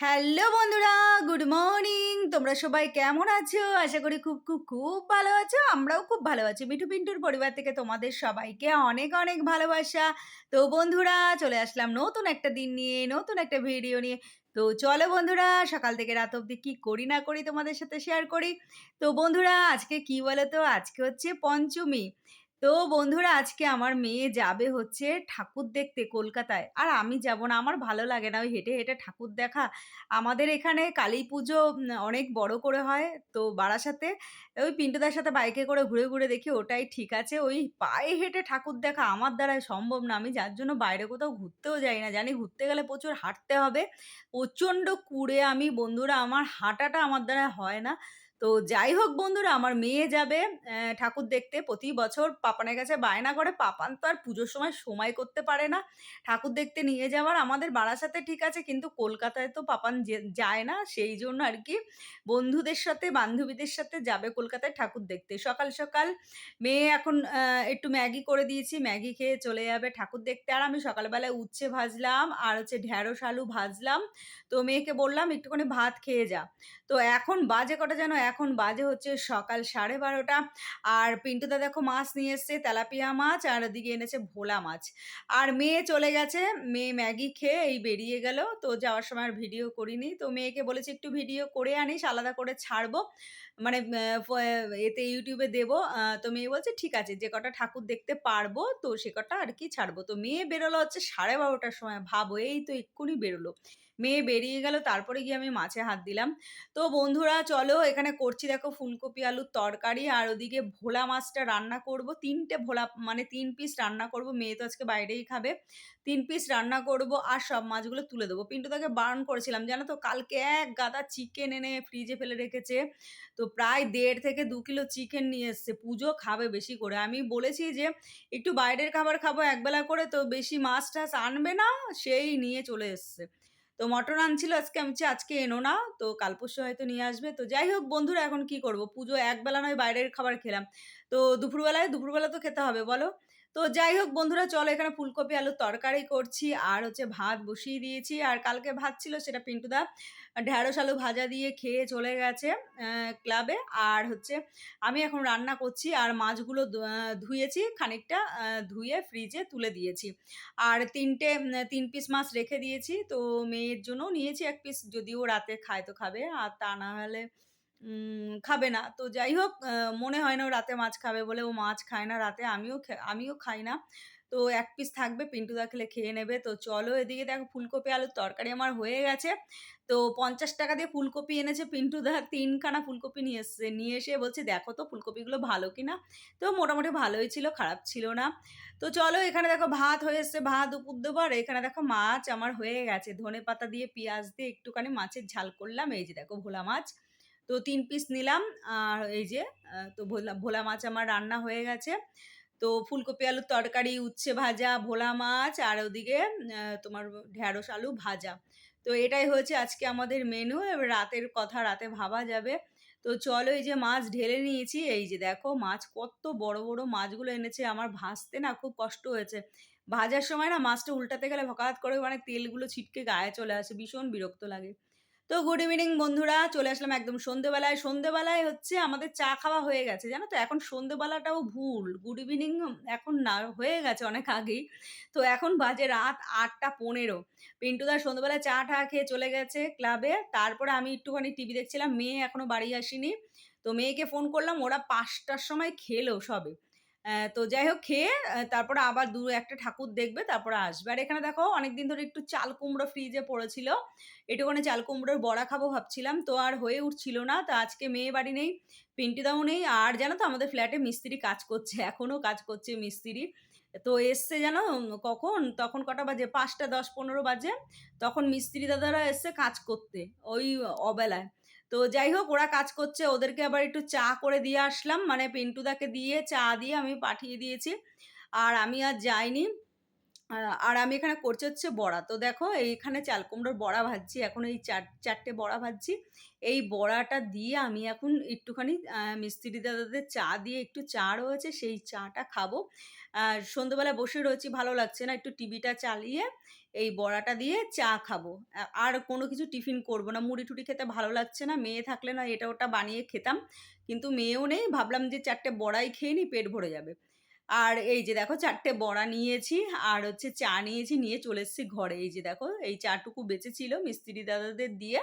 Hello বন্ধুরা, good morning. তোমরা সবাই কেমন আছো? আশা করি খুব খুব খুব ভালো আছো। আমরাও খুব ভালো আছি। মিঠু পিন্টুর পরিবার থেকে তোমাদের সবাইকে অনেক অনেক ভালোবাসা। তো বন্ধুরা, চলে আসলাম নতুন একটা দিন নিয়ে, নতুন একটা ভিডিও নিয়ে। তো চলো বন্ধুরা, সকাল থেকে রাত অবধি কী করি না করি তোমাদের সাথে শেয়ার করি। তো বন্ধুরা, আজকে কি বলো তো আজকে হচ্ছে পঞ্চমী। তো বন্ধুরা আজকে আমার মেয়ে যাবে হচ্ছে ঠাকুর দেখতে কলকাতায়। আর আমি যাব না। আমার ভালো লাগে না ওই হেঁটে, হেঁটে ঠাকুর দেখা। আমাদের এখানে কালী পুজো অনেক বড় করে হয়। তো বারাসাতে ওই পিন্টুদার সাথে বাইকে করে ঘুরে, ঘুরে দেখি ওটাই ঠিক আছে। ওই পায়ে হেঁটে ঠাকুর দেখা আমার দ্বারাই সম্ভব না। আমি যার জন্য বাইরে কোথাও ঘুরতেও যাই না। জানি ঘুরতে গেলে প্রচুর হাঁটতে হবে। প্রচণ্ড কুড়ে আমি বন্ধুরা আমার হাঁটাটা আমার দ্বারা হয় না। তো যাই হোক বন্ধুরা আমার মেয়ে যাবে ঠাকুর দেখতে প্রতি বছর পাপানের কাছে বায়না করে। পাপান তো আর পুজোর সময় সময় করতে পারে না। ঠাকুর দেখতে নিয়ে যাওয়ার আমাদের বারাসাতে ঠিক আছে কিন্তু কলকাতায় তো পাপান যায় না। সেই জন্য আর কি বন্ধুদের সাথে বান্ধবীদের সাথে যাবে কলকাতায় ঠাকুর দেখতে। সকাল, সকাল মেয়ে এখন একটু ম্যাগি করে দিয়েছি। ম্যাগি খেয়ে চলে যাবে ঠাকুর দেখতে। আর আমি সকালবেলায় উচ্ছে ভাজলাম আর হচ্ছে ঢেঁড়স আলু ভাজলাম। তো মেয়েকে বললাম একটুখানি ভাত খেয়ে যা। তো এখন বাজে কটা জানো? এখন বাজে হচ্ছে সকাল 12:30 আর পিন্টুদা দেখো মাছ নিয়ে এসছে, তেলাপিয়া মাছ, আর ওদিকে এনেছে ভোলা মাছ। আর মেয়ে চলে গেছে। মেয়ে ম্যাগি খেয়ে এই বেরিয়ে গেল। তো যাওয়ার সময় আর ভিডিও করিনি। তো মেয়েকে বলেছি একটু ভিডিও করে আনিস, আলাদা করে ছাড়বো। মানে এতে ইউটিউবে দেবো। তো মেয়ে বলছে, ঠিক আছে, যে কটা ঠাকুর দেখতে পারব, তো সে কটা আর কি ছাড়বো। তো মেয়ে বেরোলো হচ্ছে সাড়ে বারোটার সময় ভাবো, এই তো এক্ষুনি বেরোলো। মেয়ে বেরিয়ে গেল, তারপরে গিয়ে আমি মাছে হাত দিলাম। তো বন্ধুরা, চলো এখানে করছি দেখো ফুলকপি, আলুর তরকারি, আর ওদিকে ভোলা মাছটা রান্না করব। তিনটে ভোলা মানে তিন পিস রান্না করব। মেয়ে তো আজকে বাইরেই খাবে। তিন পিস রান্না করব আর সব মাছগুলো তুলে দেবো। পিন্টু তাকে বারণ করেছিলাম, জানো তো, কালকে এক গাদা চিকেন এনে ফ্রিজে ফেলে রেখেছে। তো প্রায় দেড় থেকে দু কিলো চিকেন নিয়ে এসছে। পুজো খাবে বেশি করে। আমি বলেছি যে, একটু বাইরের খাবার খাব, একবেলা করে তো বেশি মাছ-টাছ আনবে না। সেই নিয়ে চলে এসছে। তো মটন আনছিল আজকে, আমি আজকে এনো না। তো কাল পরশু হয়তো নিয়ে আসবে। তো যাই হোক, বন্ধুরা, এখন কি করব? পুজো একবেলা নয়, বাইরের খাবার খেলাম। তো দুপুরবেলায়, দুপুরবেলা তো খেতে হবে, বলো? তো যাই হোক বন্ধুরা, চলো এখানে ফুলকপি, আলুর তরকারি করছি আর হচ্ছে ভাত বসিয়ে দিয়েছি। আর কালকে ভাত ছিল সেটা পিন্টুদা ঢেঁড়স আলু ভাজা দিয়ে খেয়ে চলে গেছে ক্লাবে। আর হচ্ছে আমি এখন রান্না করছি আর মাছগুলো ধুয়েছি, খানিকটা ধুয়ে ফ্রিজে তুলে দিয়েছি। আর তিনটে তিন পিস মাছ রেখে দিয়েছি। তো মেয়ের জন্যও নিয়েছি এক পিস যদিও রাতে খায় তো খাবে। আর তা না হলে খাবে না। তো যাই হোক মনে হয় না ও রাতে মাছ খাবে বলে ও মাছ খায় না রাতে। আমিও আমিও খাই না। তো এক পিস থাকবে পিন্টুদা খেলে খেয়ে নেবে। তো চলো এদিকে দেখো ফুলকপি আলুর তরকারি আমার হয়ে গেছে। তো ৳৫০ দিয়ে ফুলকপি এনেছে পিন্টু দা তিনখানা ফুলকপি নিয়ে এসছে। নিয়ে এসে বলছে, "দেখো তো ফুলকপিগুলো ভালো কিনা?" তো মোটামুটি ভালোই ছিল, খারাপ ছিল না। তো চলো এখানে দেখো ভাত হয়ে এসছে, ভাত দুপুর দেবো আর এখানে দেখো মাছ আমার হয়ে গেছে। ধনেপাতা দিয়ে পেঁয়াজ দিয়ে একটুখানি মাছের ঝাল করলাম। এই যে দেখো ভোলা মাছ। তো তিন পিস নিলাম। আর এই যে তো ভোলা ভোলা মাছ আমার রান্না হয়ে গেছে। তো ফুলকপি আলুর তরকারি, উচ্ছে ভাজা, ভোলা মাছ আর ওদিকে তোমার ঢেঁড়স আলু ভাজা। তো এটাই হয়েছে আজকে আমাদের মেনু। এবার রাতের কথা রাতে ভাবা যাবে। তো চলো এই যে মাছ ঢেলে নিয়েছি। এই যে দেখো মাছ কত বড়, বড় মাছগুলো এনেছে। আমার ভাজতে না খুব কষ্ট হয়েছে। ভাজার সময় না মাছটা উল্টাতে গেলে ভকাত করে মানে তেলগুলো ছিটকে গায়ে চলে আসে। ভীষণ বিরক্ত লাগে। তো গুড ইভিনিং বন্ধুরা। চলে আসলাম একদম সন্ধ্যেবেলায়। সন্ধ্যেবেলায় হচ্ছে আমাদের চা খাওয়া হয়ে গেছে। জানো তো? এখন সন্ধ্যেবেলাটাও ভুল। গুড ইভিনিং এখন না, হয়ে গেছে অনেক আগেই। তো এখন বাজে রাত ৮টা ১৫ পিন্টুদা সন্ধ্যেবেলায় চা-টা খেয়ে চলে গেছে ক্লাবে। তারপরে আমি একটুখানি টিভি দেখছিলাম। মেয়ে এখনও বাড়ি আসেনি। তো মেয়েকে ফোন করলাম, ওরা পাঁচটার সময় খেলো সবে। তো যাই হোক খেয়ে তারপরে আবার দু একটা ঠাকুর দেখবে তারপরে আসবে। আর এখানে দেখো অনেকদিন ধরে একটু চাল কুমড়ো ফ্রিজে পড়েছিল। একটুখানি চাল কুমড়োর বড়া খাব ভাবছিলাম। তো আর হয়ে উঠছিল না। তো আজকে মেয়ে বাড়ি নেই, পিন্টুদাও নেই। আর জানো তো আমাদের ফ্ল্যাটে মিস্ত্রি কাজ করছে। এখনও কাজ করছে মিস্ত্রি। তো এসছে যেন কখন? তখন কটা বাজে? ৫টা ১০-১৫ বাজে। তখন মিস্ত্রি দাদারা এসছে কাজ করতে। ওই অবেলায়। তো যাই হোক, ওরা কাজ করছে। ওদেরকে আবার একটু চা করে দিয়ে আসলাম। মানে পিন্টুদাকে দিয়ে চা দিয়ে আমি পাঠিয়ে দিয়েছি। আর আমি আর যাইনি। আর আমি এখানে করছি হচ্ছে বড়া। তো দেখো, এইখানে চাল কুমড়োর বড়া ভাজছি। এখন এই চার, চারটে বড়া ভাজছি। এই বড়াটা দিয়ে আমি এখন একটুখানি মিস্ত্রি দাদাদের চা দিয়ে একটু চা রয়েছে, সেই চাটা খাব। আর সন্ধ্যেবেলা বসে রয়েছি, ভালো লাগছে না। একটু টিভিটা চালিয়ে এই বড়াটা দিয়ে চা খাব। আর কোনো কিছু টিফিন করব না। মুড়ি-টুড়ি খেতে ভালো লাগছে না। মেয়ে থাকলে না এটা ওটা বানিয়ে খেতাম। কিন্তু মেয়েও নেই। ভাবলাম যে চারটে বড়াই খেয়ে নিই, পেট ভরে যাবে। আর এই যে দেখো চারটে বড়া নিয়েছি আর হচ্ছে চা নিয়েছি, নিয়ে চলে এসেছি ঘরে। এই যে দেখো এই চাটুকু বেঁচেছিল মিস্ত্রি দাদাদের দিয়ে।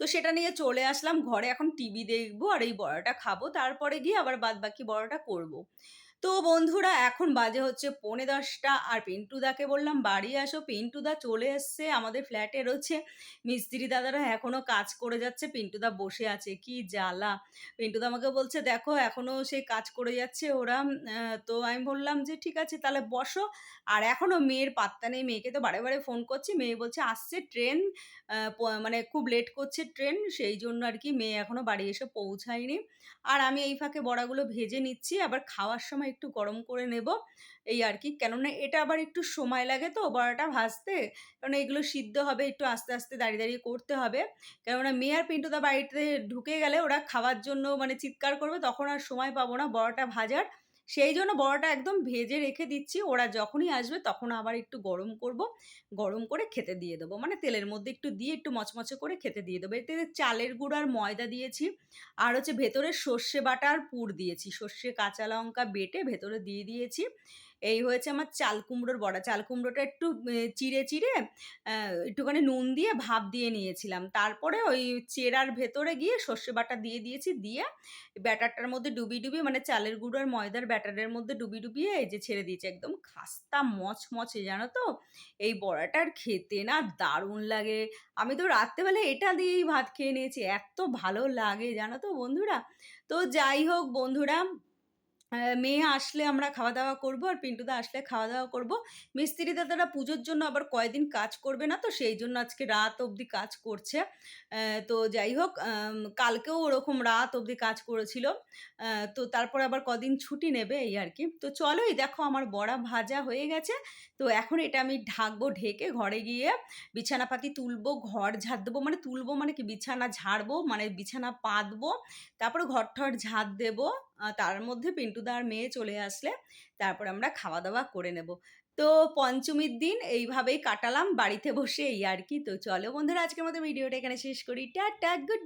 তো সেটা নিয়ে চলে আসলাম ঘরে এখন টিভি দেখব আর এই বড়াটা খাব। তারপরে গিয়ে আবার বাদ বাকি বড়াটা করব। তো বন্ধুরা এখন বাজে হচ্ছে পৌনে ১০টা আর পিন্টুদাকে বললাম বাড়ি আসো। পিন্টুদা চলে এসছে আমাদের ফ্ল্যাটে রয়েছে। মিস্ত্রি দাদারা এখনও কাজ করে যাচ্ছে। পিন্টুদা বসে আছে। কি জ্বালা! পিন্টুদা আমাকে বলছে, "দেখো এখনও সেই কাজ করে যাচ্ছে ওরা।" তো আমি বললাম যে, "ঠিক আছে তাহলে বসো।" আর এখনও মেয়ের পাত্তা নেই। মেয়েকে তো বারে, বারে ফোন করছি। মেয়ে বলছে, "আসছে ট্রেন মানে খুব লেট করছে ট্রেন।" সেই জন্য আর কি মেয়ে এখনও বাড়ি এসে পৌঁছায়নি। আর আমি এই ফাঁকে বড়াগুলো ভেজে নিচ্ছি। আবার খাওয়ার সময় একটু গরম করে নেব। এই আর কি কেননা এটা আবার একটু সময় লাগে তো বড়াটা ভাজতে। কারণ এগুলো সিদ্ধ হবে একটু আস্তে, আস্তে দাঁড়িয়ে, দাঁড়িয়ে করতে হবে। কেননা মেয়ার আর পিন্টুদা বাড়িতে ঢুকে গেলে ওরা খাওয়ার জন্য মানে চিৎকার করবে তখন আর সময় পাবো না বড়াটা ভাজার। সেই জন্য বড়াটা একদম ভেজে রেখে দিচ্ছি। ওরা যখনই আসবে তখন আবার একটু গরম করব। গরম করে খেতে দিয়ে দেবো। মানে তেলের মধ্যে একটু দিয়ে একটু মচমচে করে খেতে দিয়ে দেবো। এতে চালের গুঁড়ো আর ময়দা দিয়েছি। আর হচ্ছে ভেতরে সর্ষে বাটা আর পুর দিয়েছি। সর্ষে, কাঁচা লঙ্কা বেটে ভেতরে দিয়ে দিয়েছি। এই হয়েছে আমার চাল কুমড়োর বড়া। চাল কুমড়োটা একটু চিড়ে, চিড়ে একটুখানি নুন দিয়ে ভাপ দিয়ে নিয়েছিলাম। তারপরে ওই চেরার ভেতরে গিয়ে সর্ষে বাটা দিয়ে দিয়েছি। দিয়ে ব্যাটারটার মধ্যে ডুবিয়ে, ডুবিয়ে মানে চালের গুঁড়ো আর ময়দার ব্যাটারের মধ্যে ডুবিয়ে, ডুবিয়ে এই যে ছেড়ে দিয়েছি। একদম খাস্তা মচমচে জানো তো? এই বড়াটার খেতে না দারুণ লাগে। আমি তো রাত্রেবেলা এটা দিয়েই ভাত খেয়ে নিয়েছি। এত ভালো লাগে জানো তো বন্ধুরা? তো যাই হোক বন্ধুরা মেয়ে আসলে আমরা খাওয়া-দাওয়া করব আর পিন্টুদা আসলে খাওয়া-দাওয়া করব। মিস্ত্রি দাদারা পুজোর জন্য আবার কয়দিন কাজ করবে না তো সেই জন্য আজকে রাত অবধি কাজ করছে। তো যাই হোক কালকেও ওরকম রাত অবধি কাজ করেছিল। তো তারপর আবার কদিন ছুটি নেবে এই আর কি তো চলো এই দেখো আমার বড়া ভাজা হয়ে গেছে। তো এখন এটা আমি ঢাকবো, ঢেকে ঘরে গিয়ে বিছানাপাতি তুলবো, ঘর ঝাড় দেবো। মানে তুলবো মানে কি বিছানা ঝাড়বো, মানে বিছানা পাতবো। তারপরে ঘর-টর ঝাড় দেবো। তার মধ্যে পিন্টুদার মেয়ে চলে আসলে তারপর আমরা খাওয়া-দাওয়া করে নেব। তো পঞ্চমীর দিন এইভাবেই কাটালাম বাড়িতে বসে এই আর কি তো চলো বন্ধুরা আজকের মতো ভিডিওটা এখানে শেষ করি। Tata, good